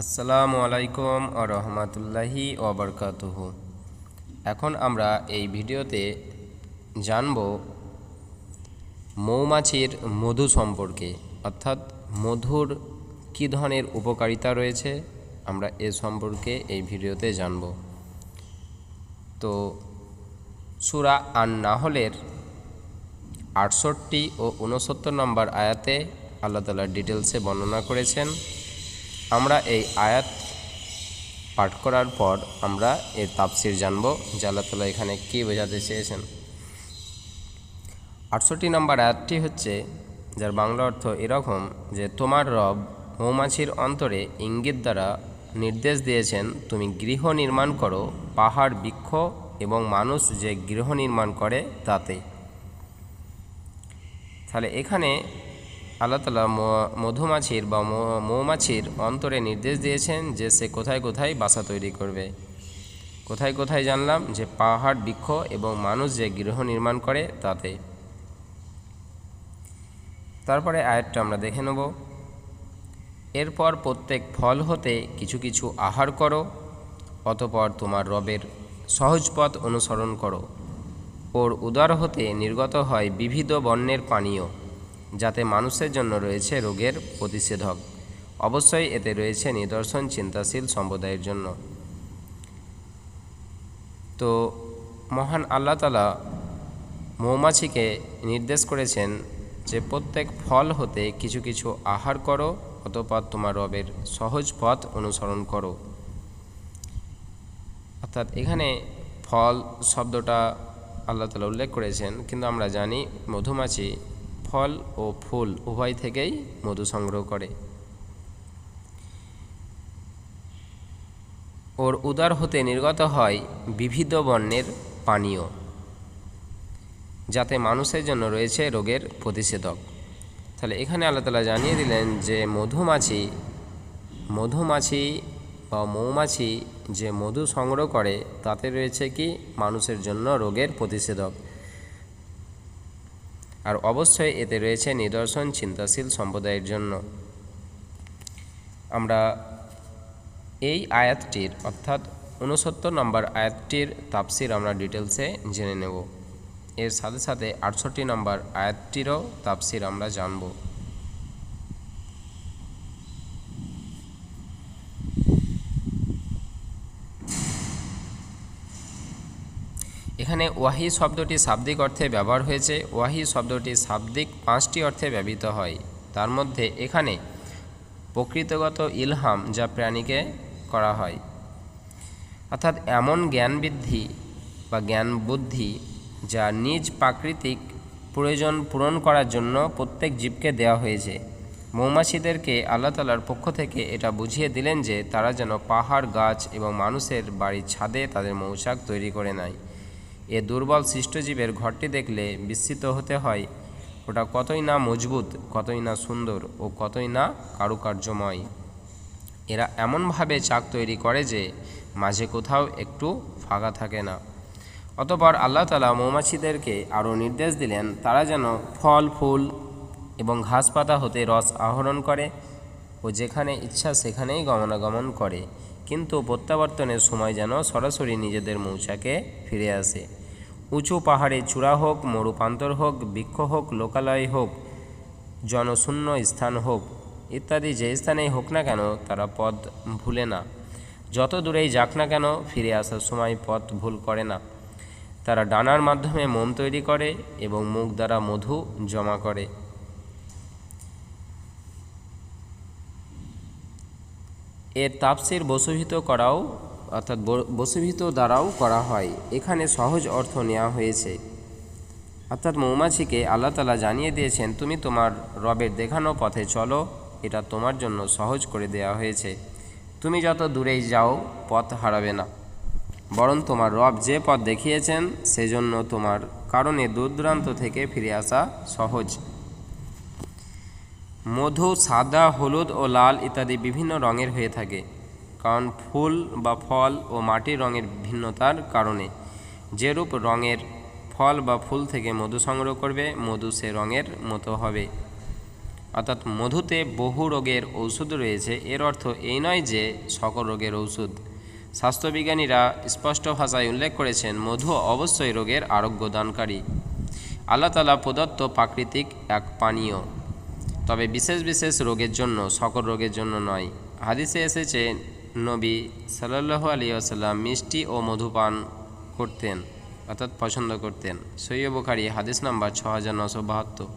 আসসালামু আলাইকুম ও রহমতুল্লাহি ওবরকাতুহ এখন আমরা এই ভিডিওতে জানব মৌমাছির মধু সম্পর্কে, অর্থাৎ মধুর কী ধরনের উপকারিতা রয়েছে, আমরা এ সম্পর্কে এই ভিডিওতে জানব। তো সুরা আন নাহলের আটষট্টি ও উনসত্তর নম্বর আয়াতে আল্লাহ তালা ডিটেলসে বর্ণনা করেছেন আমরা এই আয়াত পাঠ করার পর আমরা এর তাফসির জানব যে আল্লাহ তালা এখানে কী বোঝাতে চেয়েছেন। আটষট্টি নম্বর আয়াতটি হচ্ছে, যার বাংলা অর্থ এরকম যে, তোমার রব মৌমাছির অন্তরে ইঙ্গিত দ্বারা নির্দেশ দিয়েছেন, তুমি গৃহ নির্মাণ করো, পাহাড় বৃক্ষ এবং মানুষ যে গৃহ নির্মাণ করে তাতে। তাহলে এখানে আল্লাহ তালা মধুমাছির বা মৌমাছির অন্তরে নির্দেশ দিয়েছেন যে সে কোথায় কোথায় বাসা তৈরি করবে। কোথায় কোথায় জানলাম যে পাহাড় বৃক্ষ এবং মানুষ যে গৃহ নির্মাণ করে তাতে। তারপরে আয়াতটা আমরা দেখে নেব। এরপর প্রত্যেক ফল হতে কিছু কিছু আহার করো, অতপর তোমার রবের সহজ পথ অনুসরণ করো। ওর উদার হতে নির্গত হয় বিবিধ বর্ণের পানীয়। যাতে মানুষের জন্য রয়েছে রোগের প্রতিষেধক। অবশ্যই এতে রয়েছে নিদর্শন, চিন্তাশীল সম্প্রদায়ের জন্য। তো মহান আল্লাহ তালা মৌমাছিকে নির্দেশ করেছেন যে প্রত্যেক ফল হতে কিছু কিছু আহার করো অতপর তোমার রবের সহজ পথ অনুসরণ করো। অর্থাৎ এখানে ফল শব্দটা আল্লাহ তালা উল্লেখ করেছেন, কিন্তু আমরা জানি মধুমাছি ফল ও ফুল উভয় থেকেই মধু সংগ্রহ করে। ওর উদার হতে নির্গত হয় বিবিধ বর্ণের পানীয়, যাতে মানুষের জন্য রয়েছে রোগের প্রতিষেধক। তাহলে এখানে আল্লাহ তালা জানিয়ে দিলেন যে মধুমাছি মধুমাছি বা মৌমাছি যে মধু সংগ্রহ করে, তাতে রয়েছে কি? মানুষের জন্য রোগের প্রতিষেধক। আর অবশ্যই এতে রয়েছে নিদর্শন চিন্তাশীল সম্প্রদায়ের জন্য। আমরা এই আয়াতটির, অর্থাৎ উনসত্তর নম্বর আয়াতটির তাপসির আমরা ডিটেলসে জেনে নেব। এর সাথে সাথে আটষট্টি নম্বর আয়াতটিরও তাপসির আমরা জানব। এখানে ওয়াহি শব্দটি শাব্দিক অর্থে ব্যবহার হয়েছে। ওয়াহি শব্দটি শাব্দিক পাঁচটি অর্থে ব্যবহৃত হয়। তার মধ্যে এখানে প্রকৃতগত ইলহাম যা প্রাণীকে করা হয়। অর্থাৎ এমন জ্ঞান বৃদ্ধি বা জ্ঞান বুদ্ধি যা নিজ প্রাকৃতিক প্রয়োজন পূরণ করার জন্য প্রত্যেক জীবকে দেওয়া হয়েছে। মৌমাছিদেরকে আল্লাহ তালার পক্ষ থেকে এটা বুঝিয়ে দিলেন যে তারা যেন পাহাড়, গাছ এবং মানুষের বাড়ির ছাদে তাদের মৌচাক তৈরি করে নেয়। এ দুর্বল সৃষ্টজীবের ঘরটি দেখলে বিস্মিত হতে হয়। ওটা কতই না মজবুত, কতই না সুন্দর ও কতই না কারুকার্যময়। এরা এমনভাবে চাক তৈরি করে যে মাঝে কোথাও একটু ফাঁকা থাকে না। অতপর আল্লাহ তালা মৌমাছিদেরকে আরও নির্দেশ দিলেন, তারা যেন ফল, ফুল এবং ঘাস পাতা হতে রস আহরণ করে ও যেখানে ইচ্ছা সেখানেই গমনাগমন করে। কিন্তু প্রত্যাবর্তনের সময় যেন সরাসরি নিজেদের মৌচাকে ফিরে আসে। উঁচু পাহাড়ে চূড়া হোক, মরুপান্তর হোক, বৃক্ষ হোক, লোকালয় হোক, জনশূন্য স্থান হোক, ইত্যাদি যে স্থানেই হোক না কেন তারা পথ ভুলে না। যত দূরেই যাক না কেন ফিরে আসার সময় পথ ভুল করে না। তারা ডানার মাধ্যমে মোম তৈরি করে এবং মুখ দ্বারা মধু জমা করে। এর তাপসির বসুভিত করাও, অর্থাৎ বসুভিত দ্বারাও করা হয়। এখানে সহজ অর্থ নেওয়া হয়েছে। অর্থাৎ মৌমাছিকে আল্লাহ তালা জানিয়ে দিয়েছেন, তুমি তোমার রবের দেখানো পথে চলো, এটা তোমার জন্য সহজ করে দেওয়া হয়েছে। তুমি যত দূরেই যাও, পথ হারাবে না। বরং তোমার রব যে পথ দেখিয়েছেন, সেজন্য তোমার কারণে দূর থেকে ফিরে আসা সহজ। মধু, সাদা, হলুদ ও লাল ইত্যাদি বিভিন্ন রঙের হয়ে থাকে। কারণ ফুল বা ফল ও মাটির রঙের ভিন্নতার কারণে। যেরূপ রঙের ফল বা ফুল থেকে মধু সংগ্রহ করবে, মধু সে রঙের মতো হবে। অর্থাৎ মধুতে বহু রোগের ঔষধ রয়েছে। এর অর্থ এই নয় যে সকল রোগের ঔষধ। স্বাস্থ্যবিজ্ঞানীরা স্পষ্ট ভাষায় উল্লেখ করেছেন, মধু অবশ্যই রোগের আরোগ্য দানকারী। আল্লাহ তালা প্রদত্ত প্রাকৃতিক এক পানীয়। তবে বিশেষ বিশেষ রোগের জন্য, সকল রোগের জন্য নয়। হাদিসে এসেছে, নবী সাল্লাল্লাহু আলী আসাল্লাম মিষ্টি ও মধুপান করতেন, অর্থাৎ পছন্দ করতেন। সৈয় বুখারি, হাদিস নাম্বার ছ হাজার নশো বাহাত্তর।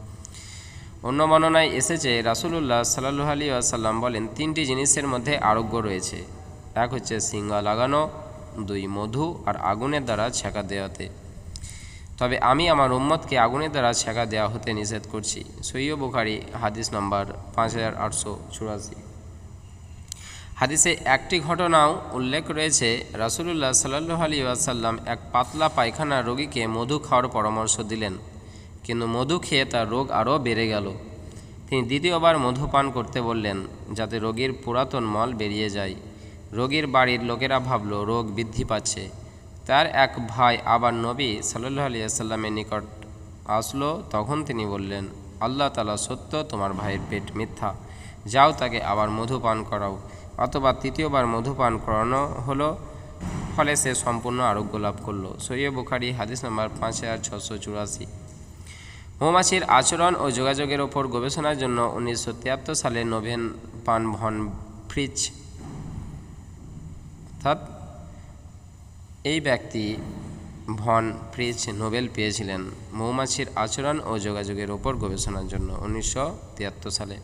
অন্য বর্ণনায় এসেছে, রাসুলুল্লাহ সাল্লু আলী আসাল্লাম বলেন, তিনটি জিনিসের মধ্যে আরোগ্য রয়েছে। এক হচ্ছে সিঙ্গা লাগানো, দুই মধু, আর আগুনের দ্বারা ছেঁকা দেওয়াতে। তবে আমি আমার উম্মতকে আগুনের দ্বারা ছেঁকা দেওয়া হতে নিষেধ করছি। সৈয় বুখারি, হাদিস নম্বর পাঁচ হাজার আটশো চুরাশি। হাদিসে একটি ঘটনাও উল্লেখ রয়েছে, রাসুলুল্লাহ সাল্লু আলী আসাল্লাম এক পাতলা পায়খানা রোগীকে মধু খাওয়ার পরামর্শ দিলেন, কিন্তু মধু খেয়ে তার রোগ আরও বেড়ে গেল। তিনি দ্বিতীয়বার মধু পান করতে বললেন, যাতে রোগীর পুরাতন মল বেরিয়ে যায়। রোগীর বাড়ির লোকেরা ভাবল, রোগ বৃদ্ধি পাচ্ছে। তার এক ভাই আবার নবী সাল্লু আলী আসাল্লামের নিকট আসলো, তখন তিনি বললেন, আল্লাহ তালা সত্য, তোমার ভাইয়ের পেট মিথ্যা। যাও তাকে আবার মধু পান করাও। অথবা তৃতীয়বার মধু পান করানো হলো, ফলে সে সম্পূর্ণ আরোগ্য লাভ করল। সৈয় বুখারি, হাদিস নাম্বার পাঁচ হাজার ছশো চুরাশি। মৌমাছির আচরণ ও যোগাযোগের ওপর গবেষণার জন্য উনিশশো তিয়াত্তর সালে নোভেন পান ভন ফ্রিজ, অর্থাৎ এই ব্যক্তি ভন ফ্রিজ নোবেল পেয়েছিলেন মৌমাছির আচরণ ও যোগাযোগের ওপর গবেষণার জন্য উনিশশো তিয়াত্তর সালে।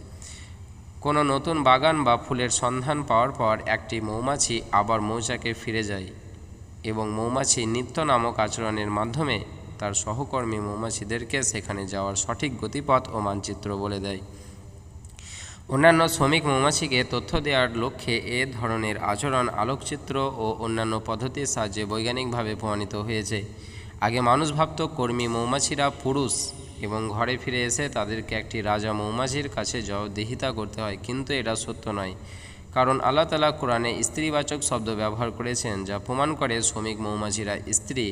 কোনো নতুন বাগান বা ফুলের সন্ধান পাওয়ার পর একটি মৌমাছি আবার মৌচাকে ফিরে যায় এবং মৌমাছি নিত্য নামক আচরণের মাধ্যমে তার সহকর্মী মৌমাছিদেরকে সেখানে যাওয়ার সঠিক গতিপথ ও মানচিত্র বলে দেয়। অন্যান্য শ্রমিক মৌমাছিকে তথ্য দেওয়ার লক্ষ্যে এ ধরনের আচরণ, আলোকচিত্র ও অন্যান্য পদ্ধতির সাহায্যে বৈজ্ঞানিকভাবে প্রমাণিত হয়েছে। আগে মানুষ ভাবত, কর্মী মৌমাছিরা পুরুষ এবং ঘরে ফিরে এসে তাদেরকে একটি রাজা মৌমাছির কাছে জবাবদিহিতা করতে হয়, কিন্তু এটা সত্য নয়। কারণ আল্লাহ তালা কোরআনে স্ত্রীবাচক শব্দ ব্যবহার করেছেন, যা প্রমাণ করে শ্রমিক মৌমাছিরা স্ত্রী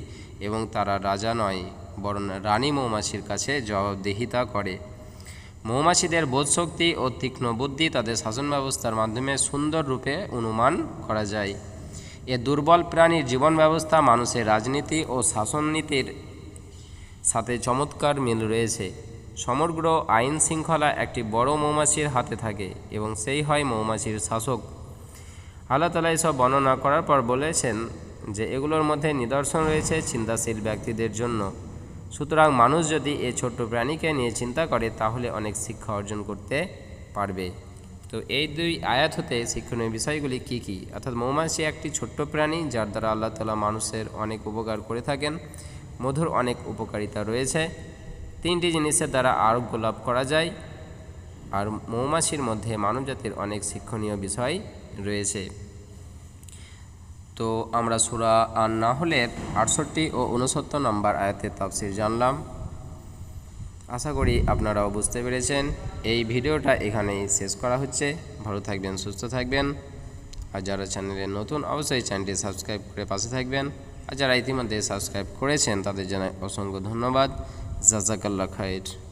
এবং তারা রাজা নয়, বরং রানী মৌমাছির কাছে জবাবদিহিতা করে। মৌমাছিদের বোধশক্তি ও তীক্ষ্ণ বুদ্ধি তাদের শাসন ব্যবস্থার মাধ্যমে সুন্দর রূপে অনুমান করা যায়। এ দুর্বল প্রাণীর জীবন ব্যবস্থা মানুষের রাজনীতি ও শাসননীতির সাথে চমৎকার মিল রয়েছে। সমগ্র আইন শৃঙ্খলা একটি বড় মৌমাছির হাতে থাকে এবং সেই হয় মৌমাছির শাসক। আল্লাহ তালা এসব বর্ণনা করার পর বলেছেন যে এগুলোর মধ্যে নিদর্শন রয়েছে চিন্তাশীল ব্যক্তিদের জন্য। সুতরাং মানুষ যদি এই ছোট্ট প্রাণীকে নিয়ে চিন্তা করে, তাহলে অনেক শিক্ষা অর্জন করতে পারবে। তো এই দুই আয়াত হতে শিক্ষণীয় বিষয়গুলি কি কি? অর্থাৎ মৌমাছি একটি ছোট্ট প্রাণী, যার দ্বারা আল্লাহ তালা মানুষের অনেক উপকার করে থাকেন। মধুর অনেক উপকারিতা রয়েছে। তিনটি জিনিসের দ্বারা আরোগ্য লাভ করা যায়। আর মৌমাছির মধ্যে মানবজাতির অনেক শিক্ষণীয় বিষয় রয়েছে। তো আমরা সুরা আর না হলে আটষট্টি ও উনসত্তর নম্বর আয়াতের তাফসির জানলাম। আশা করি আপনারাও বুঝতে পেরেছেন। এই ভিডিওটা এখানেই শেষ করা হচ্ছে। ভালো থাকবেন, সুস্থ থাকবেন। আর যারা চ্যানেলে নতুন, অবশ্যই চ্যানেলটি সাবস্ক্রাইব করে পাশে থাকবেন। আর যারা ইতিমধ্যে সাবস্ক্রাইব করেছেন, তাদের জানাই অসংখ্য ধন্যবাদ। জাজাকাল্লা খাইর।